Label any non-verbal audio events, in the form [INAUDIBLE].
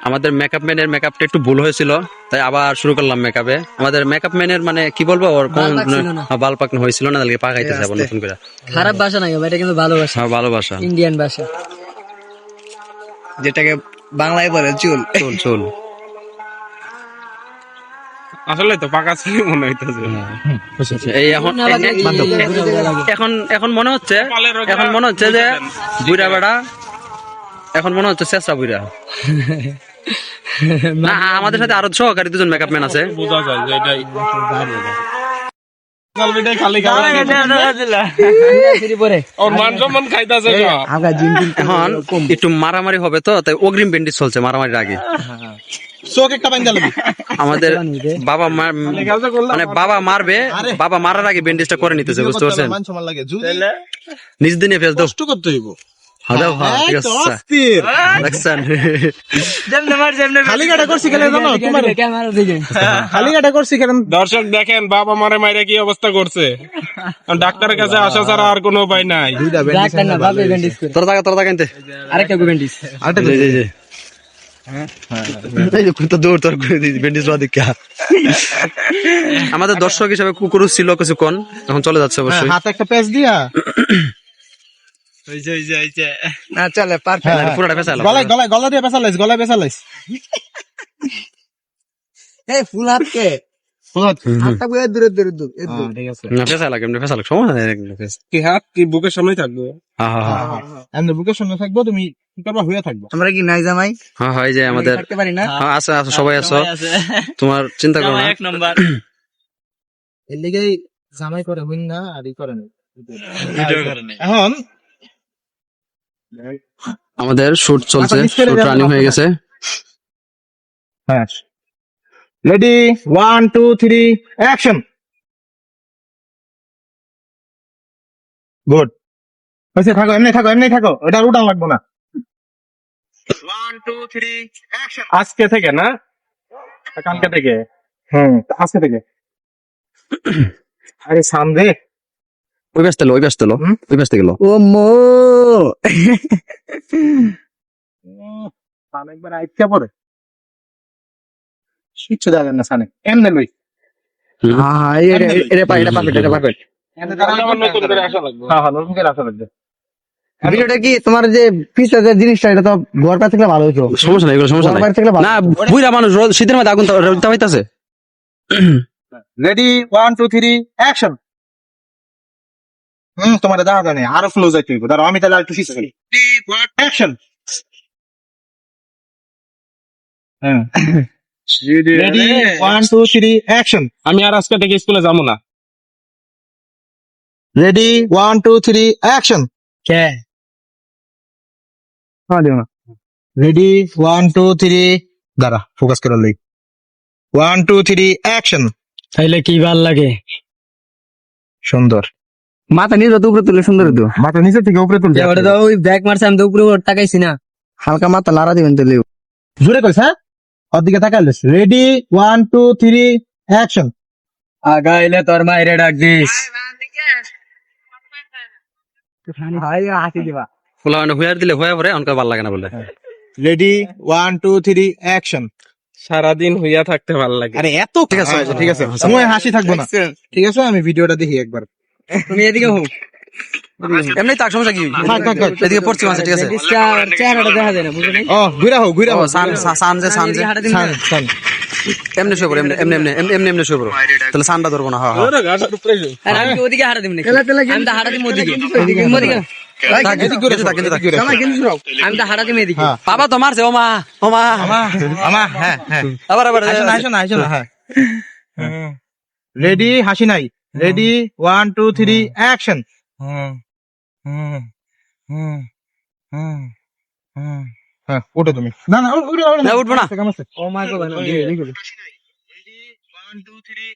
আমাদের মেকআপ ম্যানের মেকআপটা একটু ভুল হয়েছিল তাই আবার শুরু করলাম মেকআপে আমাদের মেকআপ ম্যানের মানে কি বলব ওর কোন বাল না। হ্যাঁ, পাকনো হয়েছিল না তাহলে পাকাইতেছে আবার নতুন করে। খারাপ ভাষা নাই এটা কিন্তু ভালো ভাষা। হ্যাঁ ভালোবাসা ইন্ডিয়ান ভাষা। যেটাকে বাংলায় বলে চুল। চল চল। আসলে তো পাকা ছিল মনে হইতেছে। এই এখন। এখন এখন মনে হচ্ছে এখন মনে হচ্ছে যে বুড়া বেড়া এখন মনে হচ্ছে শেষরা বুড়া। [LAUGHS] [LAUGHS] না আমাদের সাথে আরও সহকারী দুজন মেকআপ ম্যান আছে। বোঝা যায় যে মান একটু মারামারি হবে তো তাই অগ্রিম ব্যান্ডেজ চলছে মারামারির আগে। আমাদের বাবা মানে বাবা মারবে বাবা মারার আগে ব্যান্ডেজটা করে নিতেছে বুঝতে পারছেন? নিজ দিনে ফেলতো। কষ্ট করতে হইব। হাদাও ঠিক আছে অস্থির দেখছেন খালি কাটা করছি কেন জানো তোমার ক্যামেরা দিকে খালি কাটা করছি কেন দর্শক দেখেন বাবা মারে মাইরে কি অবস্থা করছে ডাক্তারের কাছে আসা ছাড়া আর কোনো উপায় নাই ডাক্তার না বাবা ব্যান্ডেজ করে তোরা টাকা তোরা টাকা আনতে আরেকটা ব্যান্ডেজ আরেকটা জি, জি, জি। এই যে কুত্তা দৌড় তোর করে দিয়েছি ব্যান্ডেজ বাদ দেখা আমাদের দর্শক হিসাবে কুকুর ছিল কিছুক্ষণ এখন চলে যাচ্ছে অবশ্যই হাতে একটা প্যাচ দিয়া না চলে পারফেক্ট হ্যাঁ, পুরোটা গলায় গলায় গলা দিয়ে গলায় [LAUGHS] এই ফুল হাতকে থাকবে? হ্যাঁ এমনি বুকের সঙ্গে থাকব তুমি কি করবা হয়ে থাকব? আমরা কি নাই জামাই? হ্যাঁ হয় যে আমাদের থাকতে পারি না? আছে আছে। সবাই আছো। তোমার চিন্তা করো না। নম্বর। এর লিগেই জামাই করে হইন না আর ই করে না। এখন আমাদের শুট চলছে শুট রানিং হয়ে গেছে। হ্যাঁ ready one two three action good হয়েছে থাকো এমনি থাকো এমনি থাকো। ওটা উঠান লাগবো না। ওয়ান টু থ্রি অ্যাকশন আজকে থেকে না? কালকে থেকে। হুম আজকে থেকে। আরে সামনে। ওই ব্যস্ত ওই ব্যস্ত? ওই ব্যস্ত গেল। ও মো একবার আইতে পরে। কিচ্ছু দেখেন না সামনে এমনি লই। হ্যাঁ এটা পারফেক্ট পারফেক্ট হ্যাঁ হ্যাঁ নতুন করে আসা লাগবে। ভিডিওটা কি তোমার যে জিনিসটা এটা তো ঘর পা থেকে ভালো হতো সমস্যা নাই সমস্যা নাই। ভালো না বুইরা মানুষ রোদ- শীতের মধ্যে আগুন তাবাইতাছে ready one two three action হুম তোমার দেখা জানে আরও ফ্লো যাইতে হইব। দাঁড়াও আমি তাহলে একটু শিখে ফেলি action ready one two three action আমি আর আজকে থেকে স্কুলে যাব না। Ready one two three action কে? হ্যাঁ দিও না। রেডি ওয়ান টু থ্রি দাঁড়া ফোকাস করে লই। ওয়ান টু থ্রি অ্যাকশন তাইলে কি ভালো লাগে? সুন্দর। মাথা যত উপরে তুলে সুন্দর হতো মাথা নিচে থেকে উপরে তুলতে ওটা তো ওই ব্যাগ মারছে আমি তো উপরে তাকাইছি না। হালকা মাথা লাড়া দিবেন তাহলে জোরে কইস হ্যাঁ? ওর দিকে তাকাইলিস ready one two three action আগাইলে তোর মাইরে ডাক দিস। হাসি দিবা। ফুলা মানে হুয়ার দিলে হুয়া পরে অনকা ভালো লাগে না বলে। Ready one two three action সারাদিন হইয়া থাকতে ভালো লাগে। আরে এত ঠিক আছে ঠিক আছে। সময় হাসি থাকব না। ঠিক আছে আমি ভিডিওটা দেখি একবার। তুমি এদিকে হোক এমনি তার সমস্যা কি? থাক, থাক, থাক। এদিকে পড়ছি মাসে ঠিক আছে? চেহারাটা দেখা যায় না ও ঘুরা হোক ঘুরা হোক সান সান যে সান যে সান, সান। এমনি শুয়ে পড়ো এমনি এমনি এমনি এমনি শুয়ে পড়ো। তাহলে সানটা ধরবো না হ্যাঁ হ্যাঁ। উপরে আমি ওদিকে হারা দিব নাকি? আমি তো হারা দিব ওদিকে। ওদিকে। আমি তো হারা দিব এদিকে। হ্যাঁ। বাবা তো মারছে ও মা ও হ্যাঁ হ্যাঁ। আবার আবার আসো না আসো না আসো না হ্যাঁ। রেডি হাসি নাই। Ready one two three action হ্যাঁ ওঠো তুমি না না উঠবো না, উঠবো না। ও মা গো রেডি ওয়ান টু থ্রি